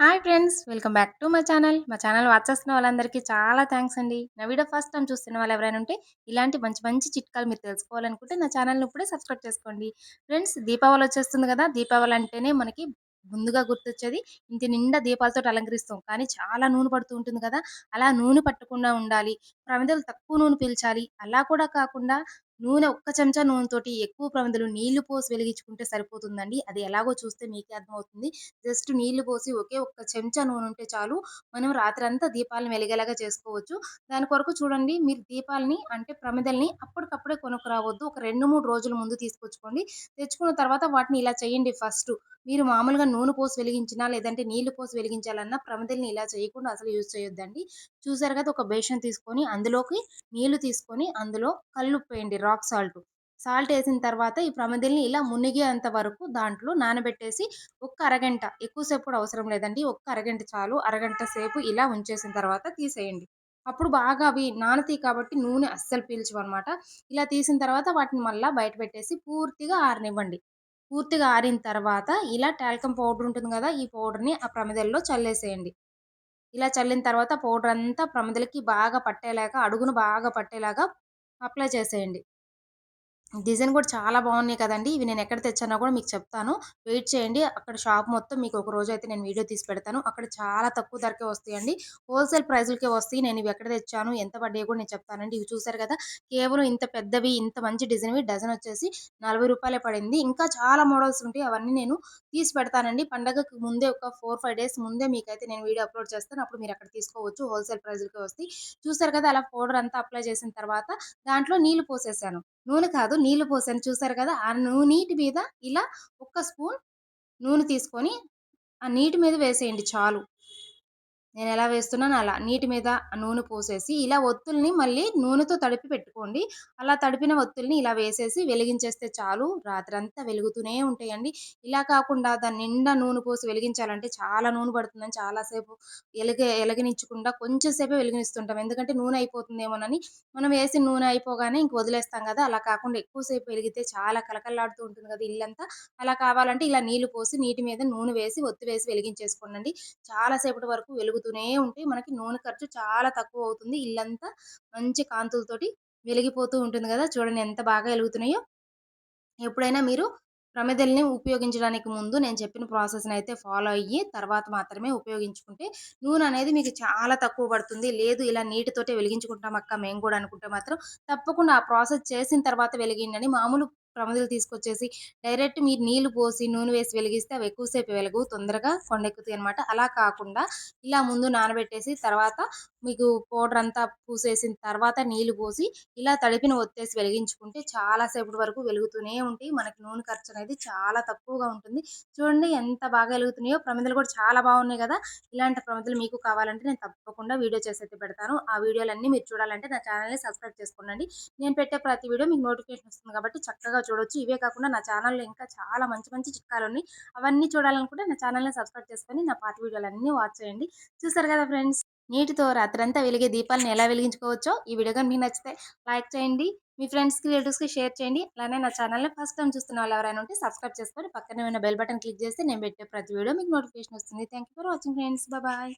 Hi friends! Welcome back to my channel. మా channel watch చేస్తున్న వాళ్ళందరికీ చాలా థ్యాంక్స్ అండి. నా వీడియో ఫస్ట్ టైం చూస్తున్న వాళ్ళు ఎవరైనా ఉంటే ఇలాంటి మంచి మంచి చిట్కాలు మీరు తెలుసుకోవాలనుకుంటే నా ఛానల్‌ని ఇప్పుడే సబ్స్క్రైబ్ చేసుకోండి. ఫ్రెండ్స్ దీపావళి వచ్చేస్తుంది కదా! దీపావళి అంటేనే మనకి ముందుగా గుర్తొచ్చేది ఇంటి నిండా దీపాలతోటి అలంకరిస్తాం. కానీ చాలా నూనె పడుతూ ఉంటుంది కదా! అలా నూనె పట్టకుండా ఉండాలి. ప్రమిదలు తక్కువ నూనె పీల్చాలి. అలా కూడా కాకుండా నూనె ఒక్క చెంచా నూనెతోటి ఎక్కువ ప్రమిదలు నీళ్ళు పోసి వెలిగించుకుంటే సరిపోతుందండి. అది ఎలాగో చూస్తే మీకే అర్థమవుతుంది. జస్ట్ నీళ్ళు పోసి ఒకే ఒక్క చెంచా నూనె ఉంటే చాలు. మనం రాత్రంతా దీపాలను వెలిగేలాగా చేసుకోవచ్చు. దాని కొరకు చూడండి మీరు దీపాలని అంటే ప్రమిదల్ని అప్పటికప్పుడే కొనుక్కురావద్దు. ఒక 2, 3 రోజుల ముందు తీసుకొచ్చుకోండి. తెచ్చుకున్న తర్వాత వాటిని ఇలా చేయండి ఫస్ట్ మీరు మామూలుగా నూనె పోసి వెలిగించినా, లేదంటే నీళ్ళు పోసి వెలిగించాలన్నా ప్రమిదల్ని ఇలా చేయకుండా అసలు యూజ్ చేయొద్దండి. చూసారు కదా! ఒక బేషన్ తీసుకొని అందులోకి నీళ్ళు తీసుకొని అందులో కల్లుప్పేయండి రాక్ సాల్ట్. సాల్ట్ వేసిన తర్వాత ఈ ప్రమిదల్ని ఇలా మునిగేంత వరకు దాంట్లో నానబెట్టేసి ఒక్క అరగంట ఎక్కువసేపు కూడా అవసరం లేదండి. ఒక్క అరగంట చాలు. అరగంట సేపు ఇలా ఉంచేసిన తర్వాత తీసేయండి. అప్పుడు బాగా అవి నానతీ కాబట్టి నూనె అస్సలు పీల్చవనమాట. ఇలా తీసిన తర్వాత వాటిని మళ్ళీ బయట పెట్టేసి పూర్తిగా ఆరనివ్వండి. పూర్తిగా ఆరిన తర్వాత ఇలా టాల్కమ్ పౌడర్ ఉంటుంది కదా! ఈ పౌడర్‌ని ఆ ప్రమిదల్లో చల్లేసేయండి. ఇలా చల్లిన తర్వాత పౌడర్ అంతా ప్రమిదలకి బాగా పట్టేలాగా అడుగును బాగా పట్టేలాగా అప్లై చేసేయండి. డిజైన్ కూడా చాలా బాగున్నాయి కదండి ఇవి నేను ఎక్కడ తెచ్చానో కూడా మీకు చెప్తాను. వెయిట్ చేయండి. అక్కడ షాప్ మొత్తం మీకు ఒక రోజు అయితే నేను వీడియో తీసి పెడతాను. అక్కడ చాలా తక్కువ ధరకే వస్తాయండి. హోల్‌సేల్ ప్రైస్‌లకే వస్తాయి. నేను ఇవి ఎక్కడ తెచ్చాను, ఎంత పడ్డాయి కూడా నేను చెప్తానండి. ఇవి చూసారు కదా! కేవలం ఇంత పెద్దవి, ఇంత మంచి డిజైన్‌వి డజన్ వచ్చేసి నలభై రూపాయలే పడింది. ఇంకా చాలా మోడల్స్ ఉంటాయి. అవన్నీ నేను తీసి పెడతానండి. పండగకి ముందే ఒక 4, 5 డేస్ ముందే మీకైతే నేను వీడియో అప్‌లోడ్ చేస్తాను. అప్పుడు మీరు అక్కడ తీసుకోవచ్చు. హోల్‌సేల్ ప్రైజులకే వస్తాయి. చూసారు కదా! అలా పౌడర్ అంతా అప్లై చేసిన తర్వాత దాంట్లో నీళ్ళు పోసేసాను. నూనె కాదు నీళ్ళు పోసాను చూసారు కదా! ఆ నూనె నీటి మీద ఇలా ఒక్క స్పూన్ నూనె తీసుకొని ఆ నీటి మీద వేసేయండి చాలు. నేను ఎలా వేస్తున్నానో అలా. నీటి మీద నూనె పోసేసి ఇలా ఒత్తుల్ని మళ్ళీ నూనెతో తడిపి పెట్టుకోండి. అలా తడిపిన ఒత్తుల్ని ఇలా వేసేసి వెలిగించేస్తే చాలు. రాత్రంతా వెలుగుతూనే ఉంటాయండి. ఇలా కాకుండా దాని నిండా నూనె పోసి వెలిగించాలంటే చాలా నూనె పడుతుందని చాలాసేపు ఎలగ ఎలగనిచ్చకుండా కొంచెంసేపే ఎందుకంటే నూనె అయిపోతుందేమోనని. మనం వేసి నూనె అయిపోగానే ఇంక వదిలేస్తాం కదా! అలా కాకుండా ఎక్కువసేపు వెలిగితే చాలా కలకల్లాడుతూ ఉంటుంది కదా ఇల్లంతా. అలా కావాలంటే ఇలా నీళ్ళు పోసి నీటి మీద నూనె వేసి ఒత్తి వేసి వెలిగించేసుకోండి చాలా సేపటి వరకు వెలుగుతూనే ఉంటే మనకి నూనె ఖర్చు చాలా తక్కువ అవుతుంది. ఇల్లంతా మంచి కాంతులతోటి వెలిగిపోతూ ఉంటుంది కదా! చూడండి ఎంత బాగా వెలుగుతున్నాయో ఎప్పుడైనా మీరు ప్రమిదల్ని ఉపయోగించడానికి ముందు నేను చెప్పిన ప్రాసెస్ని అయితే ఫాలో అయ్యి తర్వాత మాత్రమే ఉపయోగించుకుంటే నూనె అనేది మీకు చాలా తక్కువ పడుతుంది. లేదు ఇలా నీటితోటే వెలిగించుకుంటాం అక్క మేము కూడా అనుకుంటే మాత్రం తప్పకుండా ఆ ప్రాసెస్ చేసిన తర్వాత వెలిగిండని మామూలు ప్రమిదలు తీసుకొచ్చేసి డైరెక్ట్ మీరు నీళ్ళు పోసి నూనె వేసి వెలిగిస్తే అవి ఎక్కువసేపు వెలుగు తొందరగా కొండెక్కుతాయి అనమాట అలా కాకుండా ఇలా ముందు నానబెట్టేసి తర్వాత మీకు పౌడర్ అంతా పూసేసిన తర్వాత నీళ్ళు పోసి ఇలా తడిపిన ఒత్తేసి వెలిగించుకుంటే చాలా సేపటి వరకు వెలుగుతూనే ఉంటాయి. మనకి నూనె ఖర్చు అనేది చాలా తక్కువగా ఉంటుంది. చూడండి ఎంత బాగా వెలుగుతున్నాయో ప్రమిదలు కూడా చాలా బాగున్నాయి కదా! ఇలాంటి ప్రమిదలు మీకు కావాలంటే నేను తప్పకుండా వీడియో చేసి అయితే పెడతాను. ఆ వీడియోలన్నీ మీరు చూడాలంటే నా ఛానల్‌ని సబ్స్క్రైబ్ చేసుకోండి. నేను పెట్టే ప్రతి వీడియో మీకు నోటిఫికేషన్ వస్తుంది కాబట్టి చక్కగా చూడొచ్చు. ఇవే కాకుండా నా ఛానల్‌లో ఇంకా చాలా మంచి మంచి చిట్కాలు ఉన్నాయి అవన్నీ చూడాలనుకుంటే నా ఛానల్‌ని సబ్స్క్రైబ్ చేసుకొని నా పాత వీడియోలన్నీ వాచ్ చేయండి. చూసారు కదా ఫ్రెండ్స్! నీటితో రాత్రంతా వెలిగే దీపాలను ఎలా వెలిగించుకోవచ్చో ఈ వీడియో కానీ మీకు నచ్చితే లైక్ చేయండి. మీ ఫ్రెండ్స్‌కి, రిలేటివ్స్‌కి షేర్ చేయండి. అలానే నా ఛానల్‌ని ఫస్ట్ టైం చూస్తున్న వాళ్ళు ఎవరైనా ఉంటే సబ్స్క్రైబ్ చేసుకొని పక్కనే ఉన్న బెల్ బటన్ క్లిక్ చేస్తే నేను పెట్టే ప్రతి వీడియో మీకు నోటిఫికేషన్ వస్తుంది. Thank you for watching friends. Bye.